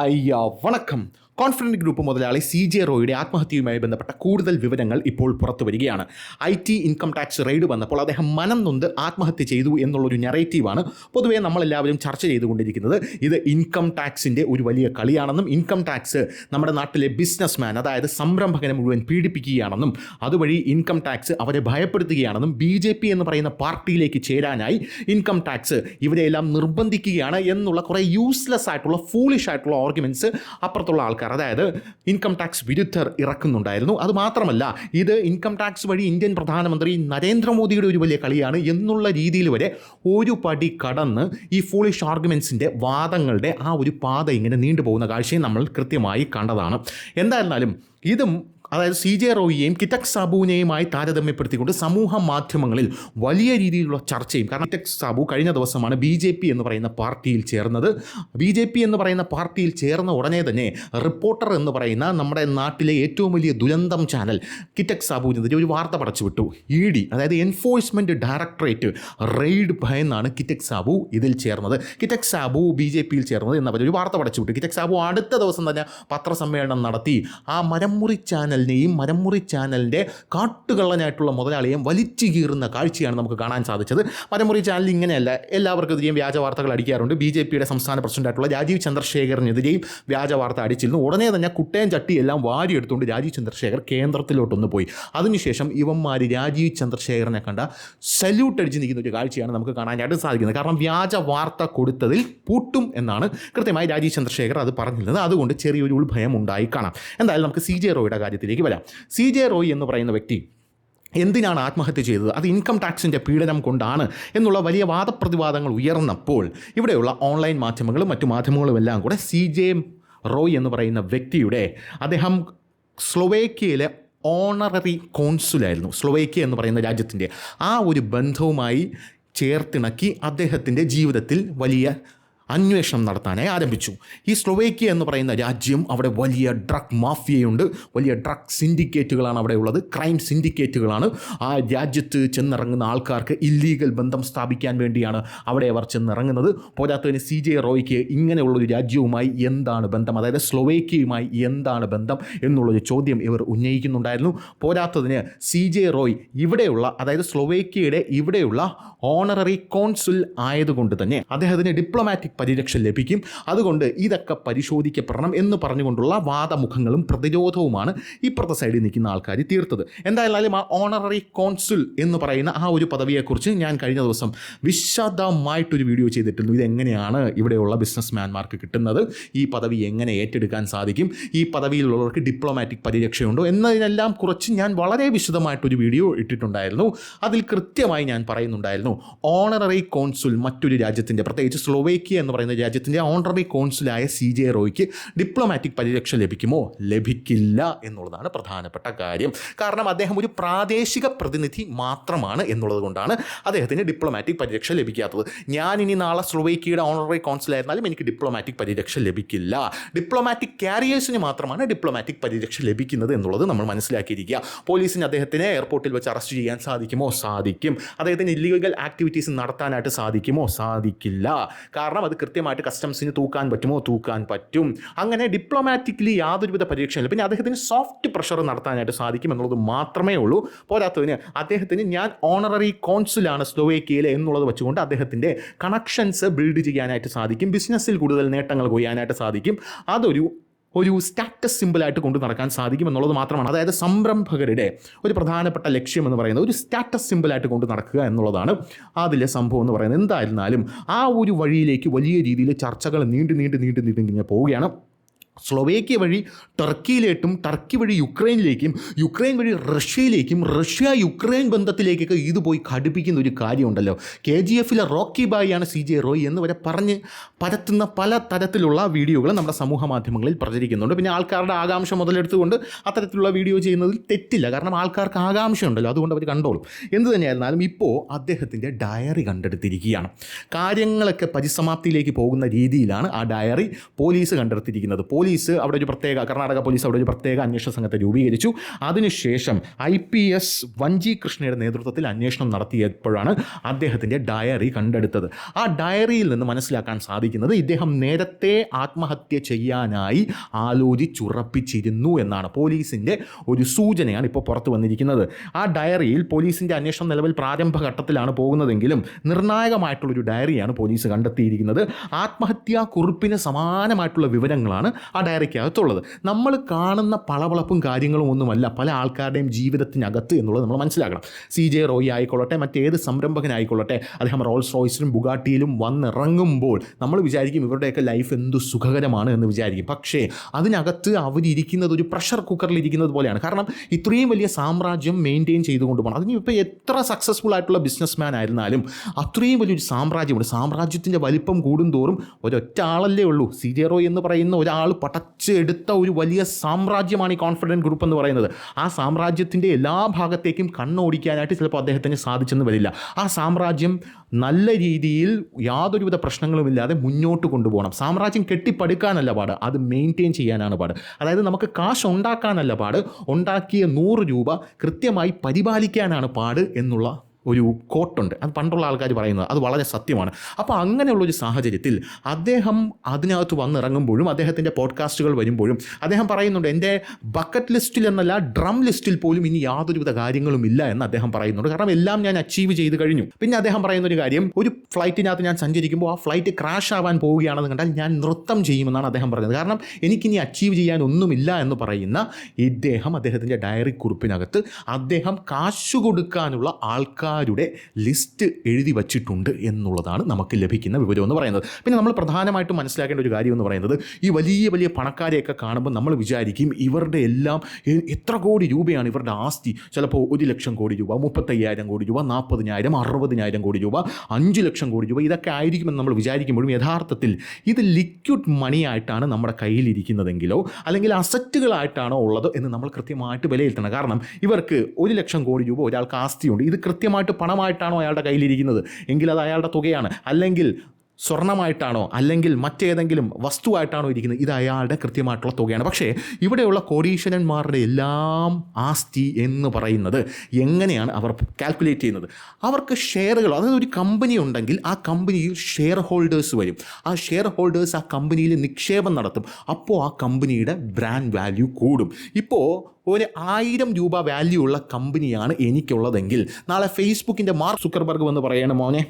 ஐயா வணக்கம். Confident group മുതലാളി സി ജെ റോയുടെ ആത്മഹത്യയുമായി ബന്ധപ്പെട്ട കൂടുതൽ വിവരങ്ങൾ ഇപ്പോൾ പുറത്തു വരികയാണ്. I T income tax raid വന്നപ്പോൾ അദ്ദേഹം മനം നൊന്ത് ആത്മഹത്യ ചെയ്തു എന്നുള്ളൊരു നെറേറ്റീവാണ് പൊതുവേ നമ്മളെല്ലാവരും ചർച്ച ചെയ്തുകൊണ്ടിരിക്കുന്നത്. ഇത് ഇൻകം ടാക്സിന്റെ ഒരു വലിയ കളിയാണെന്നും ഇൻകം ടാക്സ് നമ്മുടെ നാട്ടിലെ ബിസിനസ്മാൻ അതായത് സംരംഭകനെ മുഴുവൻ പീഡിപ്പിക്കുകയാണെന്നും അതുവഴി ഇൻകം ടാക്സ് അവരെ ഭയപ്പെടുത്തുകയാണെന്നും ബി ജെ പി എന്ന് പറയുന്ന പാർട്ടിയിലേക്ക് ചേരാനായി ഇൻകം ടാക്സ് ഇവരെയെല്ലാം നിർബന്ധിക്കുകയാണ് എന്നുള്ള കുറേ യൂസ്ലെസ് ആയിട്ടുള്ള ഫൂളിഷ് ആയിട്ടുള്ള ആർഗ്യുമെന്റ്സ് അപ്പുറത്തുള്ള ആൾക്കാർ അതായത് ഇൻകം ടാക്സ് വിരുദ്ധർ ഇറക്കുന്നുണ്ടായിരുന്നു. അതുമാത്രമല്ല ഇത് ഇൻകം ടാക്സ് വഴി ഇന്ത്യൻ പ്രധാനമന്ത്രി നരേന്ദ്രമോദിയുടെ ഒരു വലിയ കളിയാണ് എന്നുള്ള രീതിയിൽ വരെ ഒരു പടി കടന്ന് ഈ ഫൂളിഷ് ആർഗ്യുമെൻസിന്റെ വാദങ്ങളുടെ ആ ഒരു പാത ഇങ്ങനെ നീണ്ടുപോകുന്ന കാഴ്ചയും നമ്മൾ കൃത്യമായി കണ്ടതാണ്. എന്തായിരുന്നാലും ഇതും അതായത് സി ജെ റോയിയെയും കിറ്റക് സാബുവിനെയുമായി താരതമ്യപ്പെടുത്തിക്കൊണ്ട് സമൂഹ മാധ്യമങ്ങളിൽ വലിയ രീതിയിലുള്ള ചർച്ചയും. കാരണം കിറ്റക് സാബു കഴിഞ്ഞ ദിവസമാണ് ബി ജെ പി എന്ന് പറയുന്ന പാർട്ടിയിൽ ചേർന്നത്. ബി ജെ പി എന്ന് പറയുന്ന പാർട്ടിയിൽ ചേർന്ന ഉടനെ തന്നെ റിപ്പോർട്ടർ എന്ന് പറയുന്ന നമ്മുടെ നാട്ടിലെ ഏറ്റവും വലിയ ദുരന്തം ചാനൽ കിറ്റക് സാബുവിനെതിരെ ഒരു വാർത്ത പടച്ചുവിട്ടു. ഇ ഡി അതായത് എൻഫോഴ്സ്മെന്റ് ഡയറക്ടറേറ്റ് റെയ്ഡ് ഭയന്നാണ് കിറ്റക് സാബു ഇതിൽ ചേർന്നത്. കിറ്റക് സാബു ബി ജെ പിയിൽ ചേർന്നത് എന്നവരൊരു വാർത്ത പടച്ചുവിട്ടു. കിറ്റക് സാബു അടുത്ത ദിവസം തന്നെ പത്രസമ്മേളനം നടത്തി. ആ മരമുറി ചാനലിനെയും മരമുറി ചാനലിന്റെ കാട്ടുകള്ളനായിട്ടുള്ള മുതലാളിയെയും വലിച്ചു കീറുന്ന കാഴ്ചയാണ് നമുക്ക് കാണാൻ സാധിച്ചത്. മരമുറി ചാനൽ ഇങ്ങനെയല്ല. എല്ലാവർക്കെതിരെയും വ്യാജ വാർത്തകൾ അടിക്കാറുണ്ട്. ബി ജെ പിയുടെ സംസ്ഥാന പ്രസിഡന്റായിട്ടുള്ള രാജീവ് ചന്ദ്രശേഖറിനെതിരെയും വ്യാജ വാർത്ത അടിച്ചിരുന്നു. ഉടനെ തന്നെ കുട്ടയം ചട്ടി എല്ലാം വാരിയെടുത്തുകൊണ്ട് രാജീവ് ചന്ദ്രശേഖർ കേന്ദ്രത്തിലോട്ടൊന്ന് പോയി. അതിനുശേഷം ഇവന്മാർ രാജീവ് ചന്ദ്രശേഖരനെ കണ്ട സല്യൂട്ട് അടിച്ച് നിൽക്കുന്ന ഒരു കാഴ്ചയാണ് നമുക്ക് കാണാനായിട്ട് സാധിക്കുന്നത്. കാരണം വ്യാജ വാർത്ത കൊടുത്തതിൽ പൂട്ടും എന്നാണ് കൃത്യമായി രാജീവ് ചന്ദ്രശേഖർ അത് പറഞ്ഞിരുന്നത്. അതുകൊണ്ട് ചെറിയൊരു ഉൾഭയം ഉണ്ടായി കാണാം. എന്തായാലും നമുക്ക് സി ജെ റോയുടെ കാര്യത്തിലേക്ക് വരാം. സി ജെ റോയ് എന്ന് പറയുന്ന വ്യക്തി എന്തിനാണ് ആത്മഹത്യ ചെയ്തത്? അത് ഇൻകം ടാക്സിന്റെ പീഡനം കൊണ്ടാണ് എന്നുള്ള വലിയ വാദപ്രതിവാദങ്ങൾ ഉയർന്നപ്പോൾ ഇവിടെയുള്ള ഓൺലൈൻ മാധ്യമങ്ങളും മറ്റു മാധ്യമങ്ങളും എല്ലാം കൂടെ സി ജെ റോയ് എന്ന് പറയുന്ന വ്യക്തിയുടെ അദ്ദേഹം സ്ലൊവേക്കിയയിലെ ഓണററി കോൺസുലായിരുന്നു സ്ലൊവേക്കിയ എന്ന് പറയുന്ന രാജ്യത്തിന്റെ ആ ഒരു ബന്ധവുമായി ചേർത്തിണക്കി അദ്ദേഹത്തിന്റെ ജീവിതത്തിൽ വലിയ അന്വേഷണം നടത്താനായി ആരംഭിച്ചു. ഈ സ്ലൊവേക്കിയ എന്ന് പറയുന്ന രാജ്യം അവിടെ വലിയ ഡ്രഗ് മാഫിയയുണ്ട്. വലിയ ഡ്രഗ് സിൻഡിക്കേറ്റുകളാണ് അവിടെ ഉള്ളത്. ക്രൈം സിൻഡിക്കേറ്റുകളാണ്. ആ രാജ്യത്ത് ചെന്നിറങ്ങുന്ന ആൾക്കാർക്ക് ഇല്ലീഗൽ ബന്ധം സ്ഥാപിക്കാൻ വേണ്ടിയാണ് അവിടെ അവർ ചെന്നിറങ്ങുന്നത്. പോരാത്തതിന് സി ജെ റോയ്ക്ക് ഇങ്ങനെയുള്ളൊരു രാജ്യവുമായി എന്താണ് ബന്ധം? അതായത് സ്ലൊവേക്കിയയുമായി എന്താണ് ബന്ധം എന്നുള്ളൊരു ചോദ്യം ഇവർ ഉന്നയിക്കുന്നുണ്ടായിരുന്നു. പോരാത്തതിന് സി ജെ റോയ് ഇവിടെയുള്ള അതായത് സ്ലൊവേക്കിയയുടെ ഇവിടെയുള്ള ഓണററി കോൺസുൽ ആയതുകൊണ്ട് തന്നെ അദ്ദേഹത്തിന് ഡിപ്ലോമാറ്റിക് പരിരക്ഷ ലഭിക്കും. അതുകൊണ്ട് ഇതൊക്കെ പരിശോധിക്കപ്പെടണം എന്ന് പറഞ്ഞുകൊണ്ടുള്ള വാദമുഖങ്ങളും പ്രതിരോധവുമാണ് ഇപ്പുറത്തെ സൈഡിൽ നിൽക്കുന്ന ആൾക്കാർ തീർത്തത്. എന്തായാലും ആ ഓണററി കോൺസുൽ എന്ന് പറയുന്ന ആ ഒരു പദവിയെക്കുറിച്ച് ഞാൻ കഴിഞ്ഞ ദിവസം വിശദമായിട്ടൊരു വീഡിയോ ചെയ്തിട്ടുണ്ട് ഇതെങ്ങനെയാണ് ഇവിടെയുള്ള ബിസിനസ്മാൻമാർക്ക് കിട്ടുന്നത്? ഈ പദവി എങ്ങനെ ഏറ്റെടുക്കാൻ സാധിക്കും? ഈ പദവിയിലുള്ളവർക്ക് ഡിപ്ലോമാറ്റിക് പരിരക്ഷയുണ്ടോ? എന്നതിനെല്ലാം കുറച്ച് ഞാൻ വളരെ വിശദമായിട്ടൊരു വീഡിയോ ഇട്ടിട്ടുണ്ടായിരുന്നു. അതിൽ കൃത്യമായി ഞാൻ പറയുന്നുണ്ടായിരുന്നു ഓണററി കോൺസുൽ മറ്റൊരു രാജ്യത്തിന്റെ പ്രത്യേകിച്ച് സ്ലോവേക്കിയ എന്ന് പറയുന്ന രാജ്യത്തിന്റെ ഓണററി കോൺസുലായ സി ജെ റോയ്ക്ക് ഡിപ്ലോമാറ്റിക് പരിരക്ഷ ലഭിക്കുമോ? ലഭിക്കില്ല എന്നുള്ളതാണ് പ്രധാനപ്പെട്ട കാര്യം. കാരണം അദ്ദേഹം ഒരു പ്രാദേശിക പ്രതിനിധി മാത്രമാണ് എന്നുള്ളത് കൊണ്ടാണ് അദ്ദേഹത്തിന് ഡിപ്ലോമാറ്റിക് പരിരക്ഷ ലഭിക്കാത്തത്. ഞാൻ ഇനി നാളെ സ്ലോവേക്കിയുടെ ഓണററി കോൺസുലായിരുന്നാലും എനിക്ക് ഡിപ്ലോമാറ്റിക് പരിരക്ഷ ലഭിക്കില്ല. ഡിപ്ലോമാറ്റിക് കാരിയേഴ്സിന് മാത്രമാണ് ഡിപ്ലോമാറ്റിക് പരിരക്ഷ ലഭിക്കുന്നത് എന്നുള്ളത് നമ്മൾ മനസ്സിലാക്കിയിരിക്കുക. പോലീസിന് അദ്ദേഹത്തിനെ എയർപോർട്ടിൽ വെച്ച് അറസ്റ്റ് ചെയ്യാൻ സാധിക്കുമോ? സാധിക്കും. അദ്ദേഹത്തിന് ഇല്ലീഗൽ ആക്ടിവിറ്റീസ് നടത്താനായിട്ട് സാധിക്കുമോ? സാധിക്കില്ല. കാരണം അത് കൃത്യമായിട്ട് കസ്റ്റംസിന് തൂക്കാൻ പറ്റുമോ? തൂക്കാൻ പറ്റും. അങ്ങനെ ഡിപ്ലോമാറ്റിക്കലി യാതൊരുവിധ പരീക്ഷയില്ല. പിന്നെ അദ്ദേഹത്തിന് സോഫ്റ്റ് പ്രഷർ നടത്താനായിട്ട് സാധിക്കും എന്നുള്ളത് മാത്രമേ ഉള്ളൂ. പോരാത്തതിന് അദ്ദേഹത്തിന് ഞാൻ ഓണററി കോൺസുലാണ് സ്ലോവേക്കിയയിൽ എന്നുള്ളത് വെച്ചുകൊണ്ട് അദ്ദേഹത്തിന്റെ കണക്ഷൻസ് ബിൽഡ് ചെയ്യാനായിട്ട് സാധിക്കും. ബിസിനസ്സിൽ കൂടുതൽ നേട്ടങ്ങൾ കൊയ്യാനായിട്ട് സാധിക്കും. അതൊരു ഒരു സ്റ്റാറ്റസ് സിമ്പിളായിട്ട് കൊണ്ട് നടക്കാൻ സാധിക്കും എന്നുള്ളത് മാത്രമാണ്. അതായത് സംരംഭകരുടെ ഒരു പ്രധാനപ്പെട്ട ലക്ഷ്യം എന്ന് പറയുന്നത് ഒരു സ്റ്റാറ്റസ് സിമ്പിളായിട്ട് കൊണ്ട് നടക്കുക എന്നുള്ളതാണ് അതിലെ സംഭവം എന്ന് പറയുന്നത്. എന്തായിരുന്നാലും ആ ഒരു വഴിയിലേക്ക് വലിയ രീതിയിൽ ചർച്ചകൾ നീണ്ടു നീണ്ടു നീണ്ടു നീണ്ടു ഇങ്ങനെ പോവുകയാണ്. സ്ലൊവേക്കിയ വഴി ടർക്കിയിലേക്കും ടർക്കി വഴി യുക്രൈനിലേക്കും യുക്രൈൻ വഴി റഷ്യയിലേക്കും റഷ്യ യുക്രൈൻ ബന്ധത്തിലേക്കൊക്കെ ഇത് പോയി ഘടിപ്പിക്കുന്ന ഒരു കാര്യമുണ്ടല്ലോ. കെ ജി എഫിലെ റോക്കി ബായിയാണ് സി ജെ റോയ് എന്ന് വരെ പറഞ്ഞ് പരത്തുന്ന പല തരത്തിലുള്ള വീഡിയോകൾ നമ്മുടെ സമൂഹ മാധ്യമങ്ങളിൽ പ്രചരിക്കുന്നുണ്ട്. പിന്നെ ആൾക്കാരുടെ ആകാംക്ഷ മുതലെടുത്തുകൊണ്ട് അത്തരത്തിലുള്ള വീഡിയോ ചെയ്യുന്നതിൽ തെറ്റില്ല. കാരണം ആൾക്കാർക്ക് ആകാംക്ഷ ഉണ്ടല്ലോ. അതുകൊണ്ട് അവർ കണ്ടോളും. എന്ത് തന്നെയായിരുന്നാലും ഇപ്പോൾ അദ്ദേഹത്തിന്റെ ഡയറി കണ്ടെടുത്തിരിക്കുകയാണ്. കാര്യങ്ങളൊക്കെ പരിസമാപ്തിയിലേക്ക് പോകുന്ന രീതിയിലാണ് ആ ഡയറി പോലീസ് കണ്ടെടുത്തിരിക്കുന്നത്. പോലീസ് അവിടെ ഒരു പ്രത്യേക കർണാടക പോലീസ് അവിടെ ഒരു പ്രത്യേക അന്വേഷണ സംഘത്തെ രൂപീകരിച്ചു. അതിനുശേഷം ഐ പി എസ് വഞ്ചി കൃഷ്ണയുടെ നേതൃത്വത്തിൽ അന്വേഷണം നടത്തിയപ്പോഴാണ് അദ്ദേഹത്തിന്റെ ഡയറി കണ്ടെടുത്തത്. ആ ഡയറിയിൽ നിന്ന് മനസ്സിലാക്കാൻ സാധിക്കുന്നത് ഇദ്ദേഹം നേരത്തെ ആത്മഹത്യ ചെയ്യാനായി ആലോചിച്ചുറപ്പിച്ചിരുന്നു എന്നാണ്. പോലീസിന്റെ ഒരു സൂചനയാണ് ഇപ്പോൾ പുറത്തു വന്നിരിക്കുന്നത്. ആ ഡയറിയിൽ പോലീസിന്റെ അന്വേഷണം നിലവിൽ പ്രാരംഭഘട്ടത്തിലാണ് പോകുന്നതെങ്കിലും നിർണായകമായിട്ടുള്ളൊരു ഡയറിയാണ് പോലീസ് കണ്ടെത്തിയിരിക്കുന്നത്. ആത്മഹത്യാ കുറിപ്പിന് സമാനമായിട്ടുള്ള വിവരങ്ങളാണ് ആ ഡയറിക്കകത്തുള്ളത് നമ്മൾ കാണുന്ന പളവളപ്പും കാര്യങ്ങളും ഒന്നുമല്ല. പല ആൾക്കാരുടെയും ജീവിതത്തിനകത്ത് എന്നുള്ളത് നമ്മൾ മനസ്സിലാക്കണം. സി ജെ റോയി ആയിക്കൊള്ളട്ടെ മറ്റേത് സംരംഭകനായിക്കൊള്ളട്ടെ അദ്ദേഹം റോൾസ് റോയ്സിലും ബുഗാട്ടിയിലും വന്നിറങ്ങുമ്പോൾ നമ്മൾ വിചാരിക്കും ഇവരുടെയൊക്കെ ലൈഫ് എന്തു സുഖകരമാണ് എന്ന് വിചാരിക്കും. പക്ഷേ അതിനകത്ത് അവരിയ്ക്കുന്നത് ഒരു പ്രഷർ കുക്കറിൽ ഇരിക്കുന്നത് പോലെയാണ്. കാരണം ഇത്രയും വലിയ സാമ്രാജ്യം മെയിന്റെയിൻ ചെയ്തുകൊണ്ട് പോകണം. അതിന് ഇപ്പോൾ എത്ര സക്സസ്ഫുൾ ആയിട്ടുള്ള ബിസിനസ്മാൻ ആയിരുന്നാലും അത്രയും വലിയൊരു സാമ്രാജ്യമുണ്ട്. സാമ്രാജ്യത്തിന്റെ വലിപ്പം കൂടുന്തോറും ഒരൊറ്റ ആളല്ലേ ഉള്ളൂ. സി ജെ റോയ് എന്ന് പറയുന്ന ഒരാൾ പടച്ചെടുത്ത ഒരു വലിയ സാമ്രാജ്യമാണ് ഈ കോൺഫിഡന്റ് ഗ്രൂപ്പ് എന്ന് പറയുന്നത്. ആ സാമ്രാജ്യത്തിന്റെ എല്ലാ ഭാഗത്തേക്കും കണ്ണോടിക്കാനായിട്ട് ചിലപ്പോൾ അദ്ദേഹത്തിന് സാധിച്ചെന്ന് വരില്ല. ആ സാമ്രാജ്യം നല്ല രീതിയിൽ യാതൊരുവിധ പ്രശ്നങ്ങളുമില്ലാതെ മുന്നോട്ട് കൊണ്ടുപോകണം. സാമ്രാജ്യം കെട്ടിപ്പടുക്കാനല്ല പാട് അത് മെയിന്റെയിൻ ചെയ്യാനാണ് പാട്. അതായത് നമുക്ക് കാശ് ഉണ്ടാക്കാനല്ല പാട് ഉണ്ടാക്കിയ നൂറ് രൂപ കൃത്യമായി പരിപാലിക്കാനാണ് പാട് എന്നുള്ള ഒരു കോട്ടുണ്ട്. അത് പണ്ടുള്ള ആൾക്കാർ പറയുന്നത് അത് വളരെ സത്യമാണ്. അപ്പോൾ അങ്ങനെയുള്ള ഒരു സാഹചര്യത്തിൽ അദ്ദേഹം അതിനകത്ത് വന്നിറങ്ങുമ്പോഴും അദ്ദേഹത്തിന്റെ പോഡ്കാസ്റ്റുകൾ വരുമ്പോഴും അദ്ദേഹം പറയുന്നുണ്ട് എന്റെ ബക്കറ്റ് ലിസ്റ്റിൽ എന്നല്ല ഡ്രം ലിസ്റ്റിൽ പോലും ഇനി യാതൊരുവിധ കാര്യങ്ങളും ഇല്ല എന്ന് അദ്ദേഹം പറയുന്നുണ്ട്. കാരണം എല്ലാം ഞാൻ അച്ചീവ് ചെയ്ത് കഴിഞ്ഞു. പിന്നെ അദ്ദേഹം പറയുന്ന ഒരു കാര്യം ഒരു ഫ്ലൈറ്റിനകത്ത് ഞാൻ സഞ്ചരിക്കുമ്പോൾ ആ ഫ്ലൈറ്റ് ക്രാഷ് ആവാൻ പോവുകയാണെന്ന് കണ്ടാൽ ഞാൻ നൃത്തം ചെയ്യുമെന്നാണ് അദ്ദേഹം പറയുന്നത്. കാരണം എനിക്കിനി അച്ചീവ് ചെയ്യാൻ ഒന്നുമില്ല എന്ന് പറയുന്ന ഇദ്ദേഹം അദ്ദേഹത്തിന്റെ ഡയറി കുറിപ്പിനകത്ത് അദ്ദേഹം കാശ് കൊടുക്കാനുള്ള ആൾക്കാരുടെ ലിസ്റ്റ് എഴുതി വച്ചിട്ടുണ്ട് എന്നുള്ളതാണ് നമുക്ക് ലഭിക്കുന്ന വിവരം എന്ന് പറയുന്നത്. പിന്നെ നമ്മൾ പ്രധാനമായിട്ടും മനസ്സിലാക്കേണ്ട ഒരു കാര്യം എന്ന് പറയുന്നത് ഈ വലിയ വലിയ പണക്കാരെയൊക്കെ കാണുമ്പോൾ നമ്മൾ വിചാരിക്കും ഇവരുടെ എല്ലാം എത്ര കോടി രൂപയാണ് ഇവരുടെ ആസ്തി. ചിലപ്പോൾ ഒരു ലക്ഷം കോടി രൂപ മുപ്പത്തയ്യായിരം കോടി രൂപ നാൽപ്പതിനായിരം അറുപതിനായിരം കോടി രൂപ അഞ്ച് ലക്ഷം കോടി രൂപ ഇതൊക്കെ ആയിരിക്കുമെന്ന് നമ്മൾ വിചാരിക്കുമ്പോഴും യഥാർത്ഥത്തിൽ ഇത് ലിക്വിഡ് മണി ആയിട്ടാണ് നമ്മുടെ കയ്യിലിരിക്കുന്നതെങ്കിലോ അല്ലെങ്കിൽ അസറ്റുകളായിട്ടാണോ ഉള്ളത് എന്ന് നമ്മൾ കൃത്യമായിട്ട് വിലയിരുത്തണം. കാരണം ഇവർക്ക് ഒരു ലക്ഷം കോടി രൂപ ഒരാൾക്ക് ആസ്തിയുണ്ട്. ഇത് കൃത്യമായിട്ട് പണമായിട്ടാണോ അയാളുടെ കയ്യിലിരിക്കുന്നത്? എങ്കിൽ അത് അയാളുടെ തുകയാണ്. അല്ലെങ്കിൽ സ്വർണമായിട്ടാണോ? അല്ലെങ്കിൽ മറ്റേതെങ്കിലും വസ്തുവായിട്ടാണോ ഇരിക്കുന്നത്? ഇത് അയാളുടെ കൃത്യമായിട്ടുള്ള തുകയാണ്. പക്ഷേ ഇവിടെയുള്ള കോടീശ്വരന്മാരുടെ എല്ലാം ആസ്തി എന്ന് പറയുന്നത് എങ്ങനെയാണ് അവർ കാൽക്കുലേറ്റ് ചെയ്യുന്നത്? അവർക്ക് ഷെയറുകൾ അതായത് ഒരു കമ്പനി ഉണ്ടെങ്കിൽ ആ കമ്പനിയിൽ ഷെയർ ഹോൾഡേഴ്സ് വരും. ആ ഷെയർ ഹോൾഡേഴ്സ് ആ കമ്പനിയിൽ നിക്ഷേപം നടത്തും. അപ്പോൾ ആ കമ്പനിയുടെ ബ്രാൻഡ് വാല്യൂ കൂടും. ഇപ്പോൾ ഒരു ആയിരം രൂപ വാല്യൂ ഉള്ള കമ്പനിയാണ് എനിക്കുള്ളതെങ്കിൽ നാളെ ഫേസ്ബുക്കിന്റെ മാർക്ക് സുക്കർബർഗ് എന്ന് പറയണം മോനെ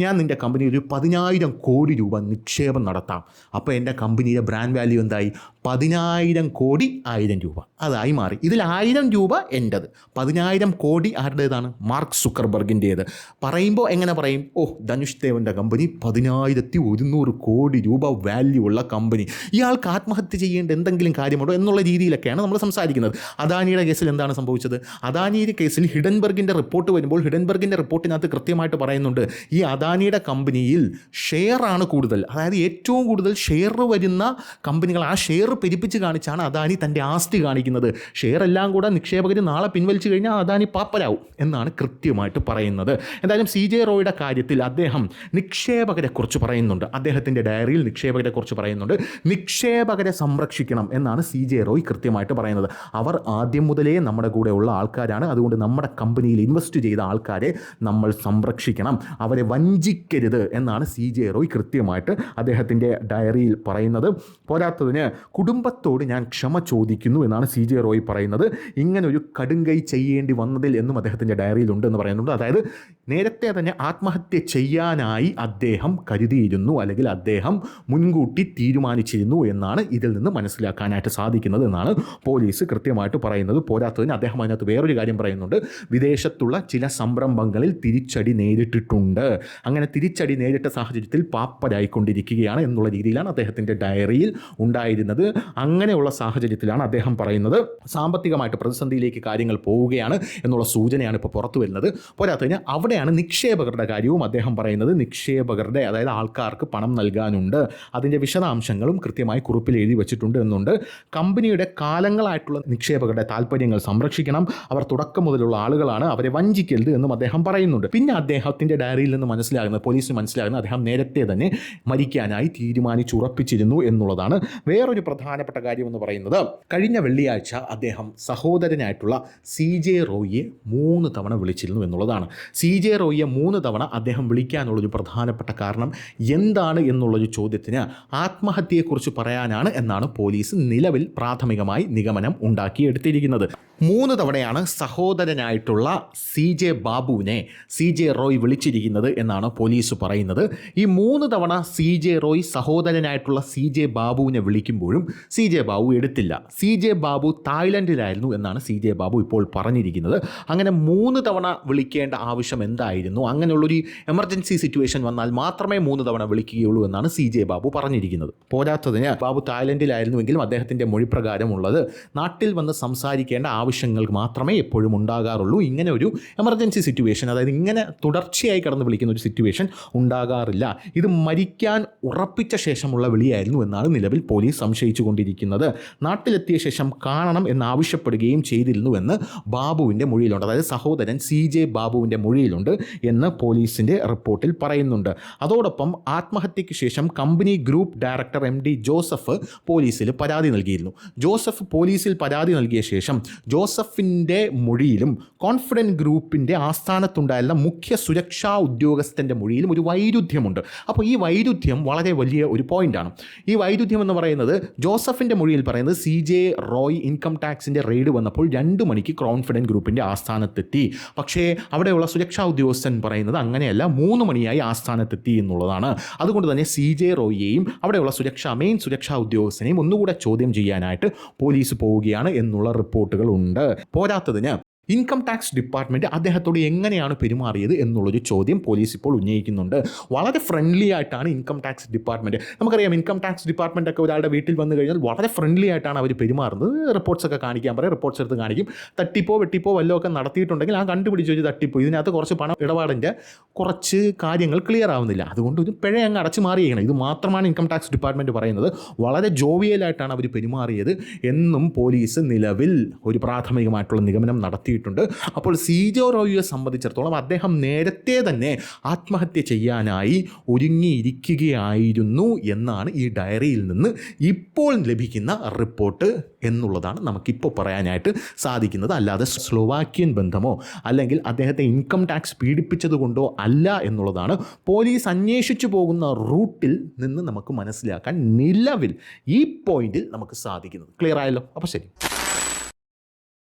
ഞാൻ നിന്റെ കമ്പനി ഒരു പതിനായിരം കോടി രൂപ നിക്ഷേപം നടത്താം. അപ്പോൾ എന്റെ കമ്പനിയുടെ ബ്രാൻഡ് വാല്യൂ എന്തായി? പതിനായിരം കോടി ആയിരം രൂപ. അതായി മാറി. ഇതിൽ ആയിരം രൂപ എന്റെത് പതിനായിരം കോടി ആരുടേതാണ് മാർക്ക് സുക്കർബർഗിന്റേത് പറയുമ്പോൾ എങ്ങനെ പറയും? ഓ ധനുഷ് ദേവന്റെ കമ്പനി പതിനായിരത്തി ഒരുന്നൂറ് കോടി രൂപ വാല്യൂ ഉള്ള കമ്പനി. ഇയാൾക്ക് ആത്മഹത്യ ചെയ്യേണ്ട എന്തെങ്കിലും കാര്യമുണ്ടോ എന്നുള്ള രീതിയിലൊക്കെയാണ് നമ്മൾ സംസാരിക്കുന്നത്. അദാനിയുടെ കേസിൽ എന്താണ് സംഭവിച്ചത്? അദാനിയുടെ കേസിൽ ഹിഡൻബർഗിന്റെ റിപ്പോർട്ട് വരുമ്പോൾ ഹിഡൻബർഗിന്റെ റിപ്പോർട്ടിനകത്ത് കൃത്യമായിട്ട് പറയുന്നുണ്ട് ഈ അദാനിയുടെ കമ്പനിയിൽ ഷെയർ ആണ് കൂടുതൽ. അതായത് ഏറ്റവും കൂടുതൽ ഷെയർ വരുന്ന കമ്പനികൾ ആ ഷെയർ പെരുപ്പിച്ച് കാണിച്ചാണ് അദാനി തന്റെ ആസ്തി കാണിക്കുന്നത്. ഷെയർ എല്ലാം കൂടെ നിക്ഷേപകർ നാളെ പിൻവലിച്ചു കഴിഞ്ഞാൽ അദാനി പാപ്പരാവും എന്നാണ് കൃത്യമായിട്ട് പറയുന്നത്. എന്തായാലും സി ജെ റോയുടെ കാര്യത്തിൽ അദ്ദേഹം നിക്ഷേപകരെക്കുറിച്ച് പറയുന്നുണ്ട്. അദ്ദേഹത്തിന്റെ ഡയറിയിൽ നിക്ഷേപകരെക്കുറിച്ച് പറയുന്നുണ്ട്. നിക്ഷേപകരെ സംരക്ഷിക്കണം എന്നാണ് സി ജെ റോയ് കൃത്യമായിട്ട് പറയുന്നത്. അവർ ആദ്യം മുതലേ നമ്മുടെ കൂടെ ഉള്ള ആൾക്കാരാണ്. അതുകൊണ്ട് നമ്മുടെ കമ്പനിയിൽ ഇൻവെസ്റ്റ് ചെയ്ത ആൾക്കാരെ നമ്മൾ സംരക്ഷിക്കണം. അവരെ വഞ്ചിക്കരുത് എന്നാണ് സി ജെ റോയ് കൃത്യമായിട്ട് അദ്ദേഹത്തിന്റെ ഡയറിയിൽ പറയുന്നത്. പോരാത്തതിന് കുടുംബത്തോട് ഞാൻ ക്ഷമ ചോദിക്കുന്നു എന്നാണ് സി ജെ റോയ് പറയുന്നത്. ഇങ്ങനെ ഒരു കടുങ്കൈ ചെയ്യേണ്ടി വന്നതിൽ എന്നും അദ്ദേഹത്തിന്റെ ഡയറിയിലുണ്ട് എന്ന് പറയുന്നുണ്ട്. അതായത് നേരത്തെ തന്നെ ആത്മഹത്യ ചെയ്യാനായി അദ്ദേഹം കരുതിയിരുന്നു അല്ലെങ്കിൽ അദ്ദേഹം മുൻകൂട്ടി തീരുമാനിച്ചിരുന്നു എന്നാണ് ഇതിൽ നിന്ന് മനസ്സിലാക്കാനായിട്ട് സാധിക്കുന്നത് എന്നാണ് പോലീസ് കൃത്യമായിട്ട് പറയുന്നത്. പോരാത്തതിന് അദ്ദേഹം അതിനകത്ത് വേറൊരു കാര്യം പറയുന്നുണ്ട്. വിദേശത്തുള്ള ചില സംരംഭങ്ങളിൽ തിരിച്ചടി നേരിട്ടിട്ടുണ്ട്. അങ്ങനെ തിരിച്ചടി നേരിട്ട സാഹചര്യത്തിൽ പാപ്പരായിക്കൊണ്ടിരിക്കുകയാണ് എന്നുള്ള രീതിയിലാണ് അദ്ദേഹത്തിന്റെ ഡയറിയിൽ ഉണ്ടായിരുന്നത്. അങ്ങനെയുള്ള സാഹചര്യത്തിലാണ് അദ്ദേഹം പറയുന്നത്. സാമ്പത്തികമായിട്ട് പ്രതിസന്ധിയിലേക്ക് കാര്യങ്ങൾ പോവുകയാണ് എന്നുള്ള സൂചനയാണ് ഇപ്പോൾ പുറത്തു വരുന്നത്. പോരാത്തതിന് അവിടെയാണ് നിക്ഷേപകരുടെ കാര്യവും അദ്ദേഹം പറയുന്നത്. നിക്ഷേപകരുടെ അതായത് ആൾക്കാർക്ക് പണം നൽകാനുണ്ട്. അതിന്റെ വിശദാംശങ്ങളും കൃത്യമായി കുറിപ്പിൽ എഴുതി വെച്ചിട്ടുണ്ട് എന്നുണ്ട്. കമ്പനിയുടെ കാലങ്ങളായിട്ടുള്ള നിക്ഷേപകരുടെ താല്പര്യങ്ങൾ സംരക്ഷിക്കണം. അവർ തുടക്കം മുതലുള്ള ആളുകളാണ്. അവരെ വഞ്ചിക്കരുത് എന്നും അദ്ദേഹം പറയുന്നുണ്ട്. പിന്നെ അദ്ദേഹത്തിന്റെ ഡയറിയിൽ നിന്ന് മനസ്സിലാകുന്നത് പോലീസിന് മനസ്സിലാകുന്നത് അദ്ദേഹം നേരത്തെ തന്നെ മരിക്കാനായി തീരുമാനിച്ചുറപ്പിച്ചിരുന്നു എന്നുള്ളതാണ്. വേറൊരു പ്രധാനപ്പെട്ട കാര്യം എന്ന് പറയുന്നത് കഴിഞ്ഞ വെള്ളിയാഴ്ച അദ്ദേഹം സഹോദരനായിട്ടുള്ള സി ജെ റോയിയെ മൂന്ന് തവണ വിളിച്ചിരുന്നു എന്നുള്ളതാണ്. സി ജെ റോയിയെ മൂന്ന് തവണ അദ്ദേഹം വിളിക്കാനുള്ളൊരു പ്രധാനപ്പെട്ട കാരണം എന്താണ് എന്നുള്ളൊരു ചോദ്യത്തിന് ആത്മഹത്യയെക്കുറിച്ച് പറയാനാണ് എന്നാണ് പോലീസ് നിലവിൽ പ്രാഥമികമായി നിഗമനം ഉണ്ടാക്കിയെടുത്തിരിക്കുന്നത്. മൂന്ന് തവണയാണ് സഹോദരനായിട്ടുള്ള സി ജെ ബാബുവിനെ സി ജെ റോയ് വിളിച്ചിരിക്കുന്നത് എന്നാണ് പോലീസ് പറയുന്നത്. ഈ മൂന്ന് തവണ സി ജെ റോയ് സഹോദരനായിട്ടുള്ള സി ജെ ബാബുവിനെ വിളിക്കുമ്പോഴും സി ജെ ബാബു എടുത്തില്ല. സി ജെ ബാബു തായ്ലൻഡിലായിരുന്നു എന്നാണ് സി ജെ ബാബു ഇപ്പോൾ പറഞ്ഞിരിക്കുന്നത്. അങ്ങനെ മൂന്ന് തവണ വിളിക്കേണ്ട ആവശ്യം എന്തായിരുന്നു? അങ്ങനെയുള്ളൊരു എമർജൻസി സിറ്റുവേഷൻ വന്നാൽ മാത്രമേ മൂന്ന് തവണ വിളിക്കുകയുള്ളൂ എന്നാണ് സി ജെ ബാബു പറഞ്ഞിരിക്കുന്നത്. പോരാത്തതിന് ബാബു തായ്ലൻഡിലായിരുന്നുവെങ്കിലും അദ്ദേഹത്തിന്റെ മൊഴി പ്രകാരമുള്ളത് നാട്ടിൽ വന്ന് സംസാരിക്കേണ്ട ആവശ്യങ്ങൾ മാത്രമേ എപ്പോഴും ഉണ്ടാകാറുള്ളൂ. ഇങ്ങനെ ഒരു എമർജൻസി സിറ്റുവേഷൻ അതായത് ഇങ്ങനെ തുടർച്ചയായി കടന്നു വിളിക്കുന്ന ഒരു സിറ്റുവേഷൻ ഉണ്ടാകാറില്ല. ഇത് മരിക്കാൻ ഉറപ്പിച്ച ശേഷമുള്ള വിളിയായിരുന്നു എന്നാണ് നിലവിൽ പോലീസ് സംശയിച്ചു കൊണ്ടിരിക്കുന്നത് നാട്ടിലെത്തിയ ശേഷം കാണണം എന്നാവശ്യപ്പെടുകയും ചെയ്തിരുന്നുവെന്ന് ബാബുവിന്റെ മൊഴിയിലുണ്ട്. അതായത് സഹോദരൻ സി ജെ ബാബുവിന്റെ മൊഴിയിലുണ്ട് എന്ന് പോലീസിന്റെ റിപ്പോർട്ടിൽ പറയുന്നുണ്ട്. അതോടൊപ്പം ആത്മഹത്യയ്ക്ക് ശേഷം company group director M D Joseph പോലീസിൽ പരാതി നൽകിയിരുന്നു. ജോസഫ് പോലീസിൽ പരാതി നൽകിയ ശേഷം ജോസഫിന്റെ മൊഴിയിലും കോൺഫിഡന്റ് ഗ്രൂപ്പിന്റെ ആസ്ഥാനത്തുണ്ടായിരുന്ന മുഖ്യ സുരക്ഷാ ഉദ്യോഗസ്ഥന്റെ മൊഴിയിലും ഒരു വൈരുദ്ധ്യമുണ്ട്. അപ്പോൾ ഈ വൈരുദ്ധ്യം വളരെ വലിയ ഒരു പോയിന്റാണ് ഈ വൈരുദ്ധ്യം എന്ന് പറയുന്നത് ജോസഫിന്റെ മൊഴിയിൽ പറയുന്നത് സി ജെ റോയ് ഇൻകം ടാക്സിന്റെ റെയ്ഡ് വന്നപ്പോൾ രണ്ട് മണിക്ക് കോൺഫിഡന്റ് ഗ്രൂപ്പിന്റെ ആസ്ഥാനത്തെത്തി. പക്ഷേ അവിടെയുള്ള സുരക്ഷാ ഉദ്യോഗസ്ഥൻ പറയുന്നത് അങ്ങനെയല്ല മൂന്ന് മണിയായി ആസ്ഥാനത്തെത്തി എന്നുള്ളതാണ്. അതുകൊണ്ട് തന്നെ സി ജെ റോയിയെയും അവിടെയുള്ള സുരക്ഷാ മെയിൻ സുരക്ഷാ ഉദ്യോഗസ്ഥനെയും ഒന്നുകൂടെ ചോദ്യം ചെയ്യാനായിട്ട് പോലീസ് പോവുകയാണ് എന്നുള്ള റിപ്പോർട്ടുകൾ ഉണ്ട്. പോരാത്തതിന് ഇൻകം ടാക്സ് ഡിപ്പാർട്ട്മെന്റ് അദ്ദേഹത്തോട് എങ്ങനെയാണ് പെരുമാറിയത് എന്നുള്ളൊരു ചോദ്യം പോലീസ് ഇപ്പോൾ ഉന്നയിക്കുന്നുണ്ട്. വളരെ ഫ്രണ്ട്ലി ആയിട്ടാണ് ഇൻകം ടാക്സ് ഡിപ്പാർട്ട്മെന്റ് നമുക്കറിയാം ഇൻകം ടാക്സ് ഡിപ്പാർട്ട്മെന്റ് ഒക്കെ ഒരാളുടെ വീട്ടിൽ വന്നു കഴിഞ്ഞാൽ വളരെ ഫ്രണ്ട്ലി ആയിട്ടാണ് അവർ പെരുമാറുന്നത്. റിപ്പോർട്ട്സ് ഒക്കെ കാണിക്കാൻ പറയും റിപ്പോർട്ട്സ് എടുത്ത് കാണിക്കും. തട്ടിപ്പോ വെട്ടിപ്പോ വല്ലതും ഒക്കെ നടത്തിയിട്ടുണ്ടെങ്കിൽ ആ കണ്ടുപിടിച്ച് ഒരു തട്ടിപ്പോ ഇതിനകത്ത് കുറച്ച് പണം ഇടപാടിന്റെ കുറച്ച് കാര്യങ്ങൾ ക്ലിയർ ആവുന്നില്ല. അതുകൊണ്ട് ഒരു പിഴ അങ്ങ് അടച്ചു മാറിയിരിക്കണം ഇത് മാത്രമാണ് ഇൻകം ടാക്സ് ഡിപ്പാർട്ട്മെന്റ് പറയുന്നത്. വളരെ ജോവിയലായിട്ടാണ് അവർ പെരുമാറിയത്. എന്നും പോലീസ് നിലവിൽ ഒരു പ്രാഥമികമായിട്ടുള്ള നിഗമനം നടത്തിയിട്ടുണ്ട്. അപ്പോൾ സീജോ റോയിയെ സംബന്ധിച്ചിടത്തോളം അദ്ദേഹം നേരത്തെ തന്നെ ആത്മഹത്യ ചെയ്യാനായി ഒരുങ്ങിയിരിക്കുകയായിരുന്നു എന്നാണ് ഈ ഡയറിയിൽ നിന്ന് ഇപ്പോൾ ലഭിക്കുന്ന റിപ്പോർട്ട് എന്നുള്ളതാണ് നമുക്കിപ്പോൾ പറയാനായിട്ട് സാധിക്കുന്നത്. അല്ലാതെ സ്ലോവാക്യൻ ബന്ധമോ അല്ലെങ്കിൽ അദ്ദേഹത്തെ ഇൻകം ടാക്സ് പീഡിപ്പിച്ചതുകൊണ്ടോ അല്ല എന്നുള്ളതാണ് പോലീസ് അന്വേഷിച്ചു പോകുന്ന റൂട്ടിൽ നിന്ന് നമുക്ക് മനസ്സിലാക്കാൻ നിലവിൽ ഈ പോയിന്റിൽ നമുക്ക് സാധിക്കുന്നത്. ക്ലിയർ ആയല്ലോ? അപ്പോൾ ശരി.